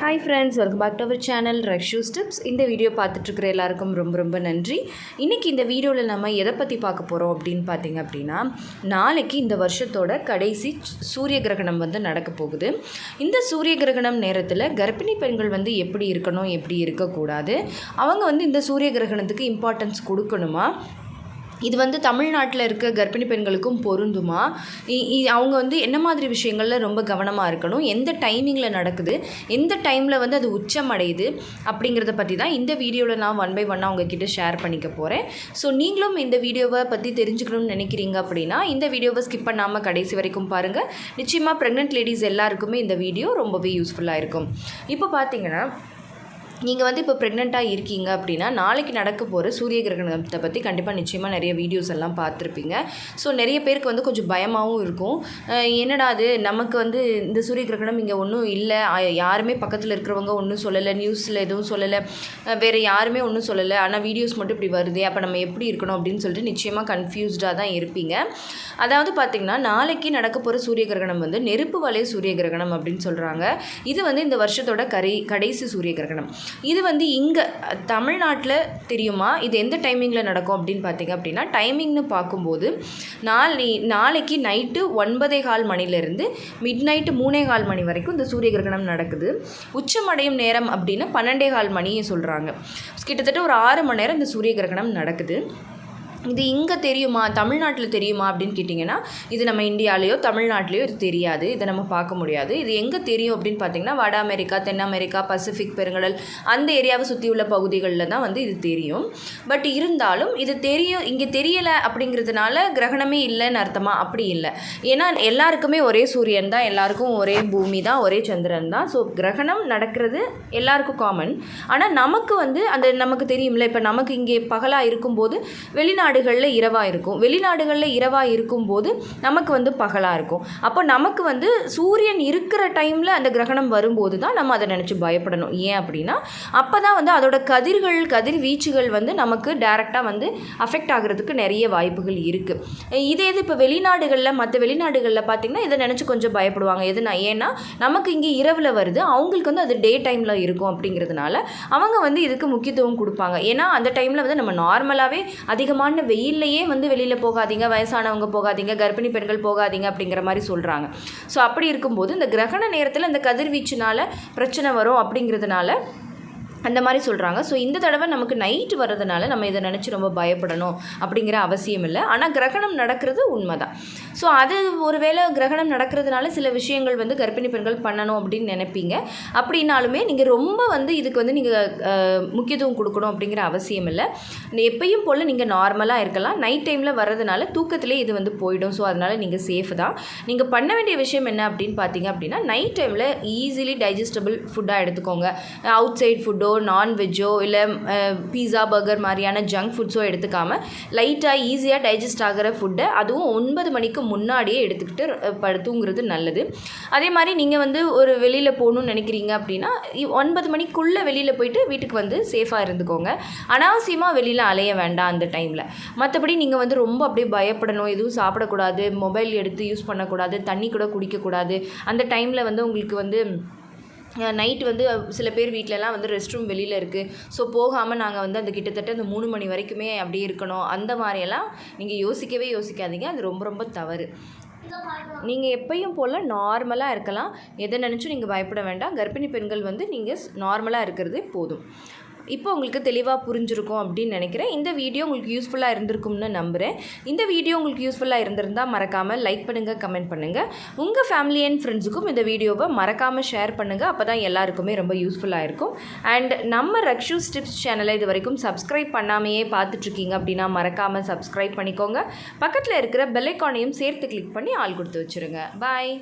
Hi friends welcome back to our channel ரஷ்யூ steps இந்த video பார்த்துட்ருக்குற எல்லாருக்கும் ரொம்ப ரொம்ப நன்றி. இன்றைக்கி இந்த வீடியோவில் நம்ம எதை பற்றி பார்க்க போகிறோம் அப்படின்னு பார்த்தீங்க அப்படின்னா நாளைக்கு இந்த வருஷத்தோட கடைசி சூரிய கிரகணம் வந்து நடக்க போகுது. இந்த சூரிய கிரகணம் நேரத்தில் கர்ப்பிணி பெண்கள் வந்து எப்படி இருக்கணும் எப்படி இருக்கக்கூடாது? அவங்க வந்து இந்த சூரிய கிரகணத்துக்கு இம்பார்ட்டன்ஸ் கொடுக்கணுமா? இது வந்து தமிழ்நாட்டில் இருக்க கர்ப்பிணி பெண்களுக்கும் பொருந்துமா? இ- அவங்க வந்து என்ன மாதிரி விஷயங்களில் ரொம்ப கவனமாக இருக்கணும்? எந்த டைமிங்கில் நடக்குது? எந்த டைமில் வந்து அது உச்சம் அடையுது அப்படிங்கிறத பற்றி தான் இந்த வீடியோவில் நான் ஒன் பை ஒன்னாக உங்ககிட்ட ஷேர் பண்ணிக்க போகிறேன் ஸோ நீங்களும் இந்த வீடியோவை பற்றி தெரிஞ்சுக்கணும்னு நினைக்கிறீங்க அப்படின்னா இந்த வீடியோவை ஸ்கிப் பண்ணாமல் கடைசி வரைக்கும் பாருங்கள் நிச்சயமாக ப்ரெக்னென்ட் லேடிஸ் எல்லாருக்குமே இந்த வீடியோ ரொம்பவே யூஸ்ஃபுல்லாக இருக்கும். இப்போ பார்த்தீங்கன்னா நீங்கள் வந்து இப்போ ப்ரெக்னெண்ட்டாக இருக்கீங்க அப்படின்னா நாளைக்கு நடக்க போகிற சூரிய கிரகணத்தை பற்றி கண்டிப்பாக நிச்சயமாக நிறைய வீடியோஸ் எல்லாம் பார்த்துருப்பீங்க. ஸோ நிறைய பேருக்கு வந்து கொஞ்சம் பயமாகவும் இருக்கும். என்னடா அது? நமக்கு வந்து இந்த சூரிய கிரகணம் இங்கே ஒன்றும் இல்லை. யாருமே பக்கத்தில் இருக்கிறவங்க ஒன்றும் சொல்லலை. நியூஸில் எதுவும் சொல்லலை. வேறு யாருமே ஒன்றும் சொல்லலை. ஆனால் வீடியோஸ் மட்டும் இப்படி வருதே. அப்போ நம்ம எப்படி இருக்கணும் அப்படின்னு சொல்லிட்டு நிச்சயமாக கன்ஃபியூஸ்டாக தான் இருப்பீங்க. அதாவது பார்த்திங்கன்னா நாளைக்கு நடக்க போகிற சூரிய கிரகணம் வந்து நெருப்பு வலைய சூரிய கிரகணம் அப்படின்னு சொல்கிறாங்க இது வந்து இந்த வருஷத்தோட கரை கடைசி சூரிய கிரகணம். இது வந்து இங்கே தமிழ்நாட்டில் தெரியுமா? இது எந்த டைமிங்கில் நடக்கும் அப்படின்னு பார்த்தீங்க அப்படின்னா டைமிங்னு பார்க்கும்போது நாளை நாளைக்கு நைட்டு ஒன்பதே கால் மணிலேருந்து மிட் நைட்டு மூணே கால் மணி வரைக்கும் இந்த சூரிய கிரகணம் நடக்குது. உச்சமடையும் நேரம் அப்படின்னு பன்னெண்டே கால் மணியும் சொல்கிறாங்க கிட்டத்தட்ட ஒரு ஆறு மணி நேரம் இந்த சூரிய கிரகணம் நடக்குது. இது இங்கே தெரியுமா? தமிழ்நாட்டில் தெரியுமா? அப்படின்னு கேட்டிங்கன்னா இது நம்ம இந்தியாலேயோ தமிழ்நாட்டிலையோ இது தெரியாது. இதை நம்ம பார்க்க முடியாது. இது எங்கே தெரியும் அப்படின்னு பார்த்தீங்கன்னா வட அமெரிக்கா தென் அமெரிக்கா பசிபிக் பெருங்கடல் அந்த ஏரியாவை சுற்றி உள்ள பகுதிகளில் தான் வந்து இது தெரியும். பட் இருந்தாலும் இது தெரியும் இங்கே தெரியலை அப்படிங்கிறதுனால கிரகணமே இல்லைன்னு அர்த்தமா? அப்படி இல்லை. ஏன்னா எல்லாருக்குமே ஒரே சூரியன் தான் எல்லாருக்கும் ஒரே பூமி தான் ஒரே சந்திரன் தான். ஸோ கிரகணம் நடக்கிறது எல்லாருக்கும் காமன் ஆனால் நமக்கு வந்து அந்த நமக்கு தெரியும்ல இப்போ நமக்கு இங்கே பகலாக இருக்கும்போது நாடுகளில் இரவாக இருக்கும். வெளிநாடுகளில் இரவாக இருக்கும்போது நமக்கு வந்து பகலாக இருக்கும். அப்போ நமக்கு வந்து சூரியன் இருக்கிற டைமில் அந்த கிரகணம் வரும்போது தான் நம்ம அதை நினச்சி பயப்படணும். ஏன் அப்படின்னா அப்போ தான் வந்து அதோட கதிர்கள் கதிர் வீச்சுகள் வந்து நமக்கு டைரெக்டாக வந்து அஃபெக்ட் ஆகிறதுக்கு நிறைய வாய்ப்புகள் இருக்குது இதே இது இப்போ வெளிநாடுகளில் மற்ற வெளிநாடுகளில் பார்த்திங்கன்னா இதை நினச்சி கொஞ்சம் பயப்படுவாங்க. எதுனா ஏன்னா நமக்கு இங்கே இரவில் வருது. அவங்களுக்கு வந்து அது டே டைமில் இருக்கும் அப்படிங்கிறதுனால அவங்க வந்து இதுக்கு முக்கியத்துவம் கொடுப்பாங்க. ஏன்னா அந்த டைமில் வந்து நம்ம நார்மலாகவே அதிகமான வெயில்லையே வந்து வெளியில் போகாதீங்க வயசானவங்க போகாதீங்க கர்ப்பிணி பெண்கள் போகாதீங்க அப்படிங்கிற மாதிரி சொல்கிறாங்க ஸோ அப்படி இருக்கும்போது இந்த கிரகண நேரத்தில் இந்த கதிர்வீச்சுனால பிரச்சனை வரும் அப்படிங்கிறதுனால அந்த மாதிரி சொல்கிறாங்க ஸோ இந்த தடவை நமக்கு நைட் வர்றதுனால நம்ம இதை நினச்சி ரொம்ப பயப்படணும் அப்படிங்கிற அவசியம் இல்லை. ஆனால் கிரகணம் நடக்கிறது உண்மை தான் ஸோ அது ஒருவேளை கிரகணம் நடக்கிறதுனால சில விஷயங்கள் வந்து கர்ப்பிணி பெண்கள் பண்ணணும் அப்படின்னு நினைப்பீங்க. அப்படின்னாலுமே நீங்கள் ரொம்ப வந்து இதுக்கு வந்து நீங்கள் முக்கியத்துவம் கொடுக்கணும் அப்படிங்கிற அவசியம் இல்லை. எப்பயும் போல் நீங்கள் நார்மலாக இருக்கலாம். நைட் டைமில் வர்றதுனால தூக்கத்திலே இது வந்து போயிடும். ஸோ அதனால் நீங்கள் சேஃப் தான். நீங்கள் பண்ண வேண்டிய விஷயம் என்ன அப்படின்னு பார்த்தீங்க அப்படின்னா நைட் டைமில் ஈஸிலி டைஜஸ்டபிள் ஃபுட்டாக எடுத்துக்கோங்க. அவுட் சைட் ஃபுட்டோ நான்வெஜ்ஜோ இல்லை பீஸா பர்கர் மாதிரியான ஜங்க் ஃபுட்ஸோ எடுத்துக்காமல் லைட்டாக ஈஸியாக டைஜஸ்ட் ஆகிற ஃபுட்டை அதுவும் ஒன்பது மணிக்கு முன்னாடியே எடுத்துக்கிட்டு படுத்துங்கிறது படு தூங்குறது நல்லது. அதே மாதிரி நீங்கள் வந்து ஒரு வெளியில் போகணும்னு நினைக்கிறீங்க அப்படின்னா இ- ஒன்பது மணிக்குள்ளே வெளியில் போயிட்டு வீட்டுக்கு வந்து சேஃபாக இருந்துக்கோங்க. அனாவசியமாக வெளியில் அலைய வேண்டாம் அந்த டைமில் மற்றபடி நீங்கள் வந்து ரொம்ப அப்படியே பயப்படணும். எதுவும் சாப்பிடக்கூடாது. மொபைல் எடுத்து யூஸ் பண்ணக்கூடாது. தண்ணி கூட குடிக்கக்கூடாது. அந்த டைமில் வந்து உங்களுக்கு வந்து நைட் வந்து சில பேர் வீட்டிலலாம் வந்து ரெஸ்ட் ரூம் வெளியில் இருக்குது ஸோ போகாமல் நாங்கள் வந்து அந்த கிட்டத்தட்ட அந்த மூணு மணி வரைக்குமே அப்படி இருக்கணும். அந்த மாதிரியெல்லாம் நீங்கள் யோசிக்கவே யோசிக்காதீங்க. அது ரொம்ப ரொம்ப தவறு. நீங்கள் எப்பயும் போல் நார்மலாக இருக்கலாம். எதை நினச்சும் நீங்கள் பயப்பட வேண்டாம். கர்ப்பிணி பெண்கள் வந்து நீங்கள் நார்மலாக இருக்கிறதே போதும். இப்போ உங்களுக்கு தெளிவாக புரிஞ்சிருக்கும் அப்படின்னு நினைக்கிறேன். இந்த வீடியோ உங்களுக்கு யூஸ்ஃபுல்லாக இருந்திருக்கும்னு நம்புகிறேன் இந்த வீடியோ உங்களுக்கு யூஸ்ஃபுல்லாக இருந்திருந்தால் மறக்காமல் லைக் பண்ணுங்கள் கமெண்ட் பண்ணுங்கள் உங்கள் ஃபேமிலி அண்ட் ஃப்ரெண்ட்ஸுக்கும் இந்த வீடியோவை மறக்காமல் ஷேர் பண்ணுங்கள் அப்போ தான் எல்லாருக்குமே ரொம்ப யூஸ்ஃபுல்லாக இருக்கும். அண்ட் நம்ம ரக்ஷூ ஸ்டிப்ஸ் சேனலை இது வரைக்கும் சப்ஸ்கிரைப் பண்ணாமையே பார்த்துட்ருக்கீங்க அப்படின்னா மறக்காமல் சப்ஸ்கிரைப் பண்ணிக்கோங்க. பக்கத்தில் இருக்கிற பெல்லைக்கானையும் சேர்த்து கிளிக் பண்ணி ஆள் கொடுத்து வச்சுருங்க. பாய்